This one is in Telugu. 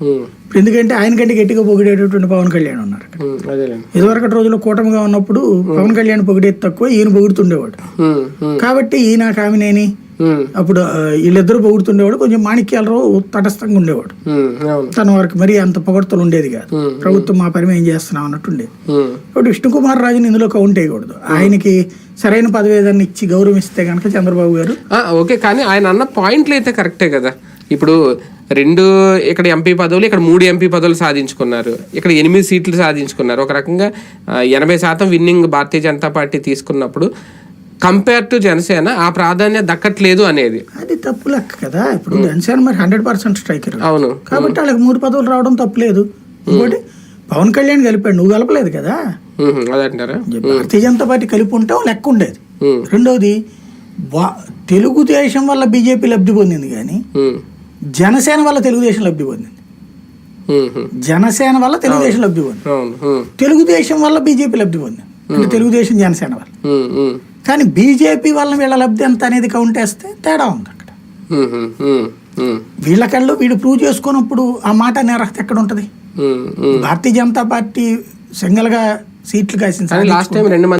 ఉమ్, ఎందుకంటే ఆయన కంటే గట్టిగా పొగిడేటటువంటి పవన్ కళ్యాణ్ ఉన్నారు అదేలేండి. ఇదివరకటి రోజుల్లో కూటమిగా ఉన్నప్పుడు పవన్ కళ్యాణ్ పొగిడేది తక్కువ ఈయన పొగుడుతుండేవాడు. కాబట్టి ఈయన కామినేని అప్పుడు వీళ్ళిద్దరూ పొగుడుతుండేవాడు కొంచెం మాణిక్యాలరావు తటస్థంగా ఉండేవాడు. తన వారికి మరీ అంత పొగడ్తలు ఉండేది కాదు. ప్రభుత్వం మా పని మేము చేస్తున్నాం అన్నట్టు ఉండేది కాబట్టి విష్ణుకుమార్ రాజుని ఇందులో కౌంట్ వేయకూడదు ఆయనకి సరైన పదవి ఏదైనా ఇచ్చి గౌరవిస్తే కనుక చంద్రబాబు గారు ఓకే కానీ ఆయన అన్న పాయింట్లు అయితే కరెక్టే కదా. ఇప్పుడు రెండు ఇక్కడ ఎంపీ పదవులు ఇక్కడ మూడు ఎంపీ పదవులు సాధించుకున్నారు. ఇక్కడ ఎనిమిది సీట్లు సాధించుకున్నారు. ఒక రకంగా ఎనభై శాతం విన్నింగ్ భారతీయ జనతా పార్టీ తీసుకున్నప్పుడు కంపేర్ టు జనసేన ఆ ప్రాధాన్యత దక్కట్లేదు అనేది. అది తప్పు లెక్క కదా. ఇప్పుడు జనసేన మరి హండ్రెడ్ పర్సెంట్ స్ట్రైకర్ అవును. కాబట్టి వాళ్ళకి మూడు పదవులు రావడం తప్పులేదు. ఇంకోటి పవన్ కళ్యాణ్ కలిపాడు నువ్వు కలపలేదు కదా. అదంటారా భారతీయ జనతా పార్టీ కలిపి ఉంటావు లెక్క ఉండేది. రెండవది తెలుగుదేశం వల్ల బీజేపీ లబ్ధి పొందింది కానీ జనసేన వల్ల తెలుగుదేశం లబ్ధి పొందింది. జనసేన వల్ల తెలుగుదేశం లబ్ధి పొందింది. తెలుగుదేశం వల్ల బీజేపీ లబ్ధి పొందింది. అంటే తెలుగుదేశం జనసేన వల్ల. కానీ బీజేపీ వల్ల వీళ్ళ లబ్ధి ఎంత అనేది కౌంట్ వేస్తే తేడా ఉంది అక్కడ. వీళ్ళకళ్ళు వీడు ప్రూవ్ చేసుకున్నప్పుడు ఆ మాట నేరహత ఎక్కడ ఉంటుంది. భారతీయ జనతా పార్టీ సింగల్గా సీట్లు కాసిన కానీ లాస్ట్ టైం రెండు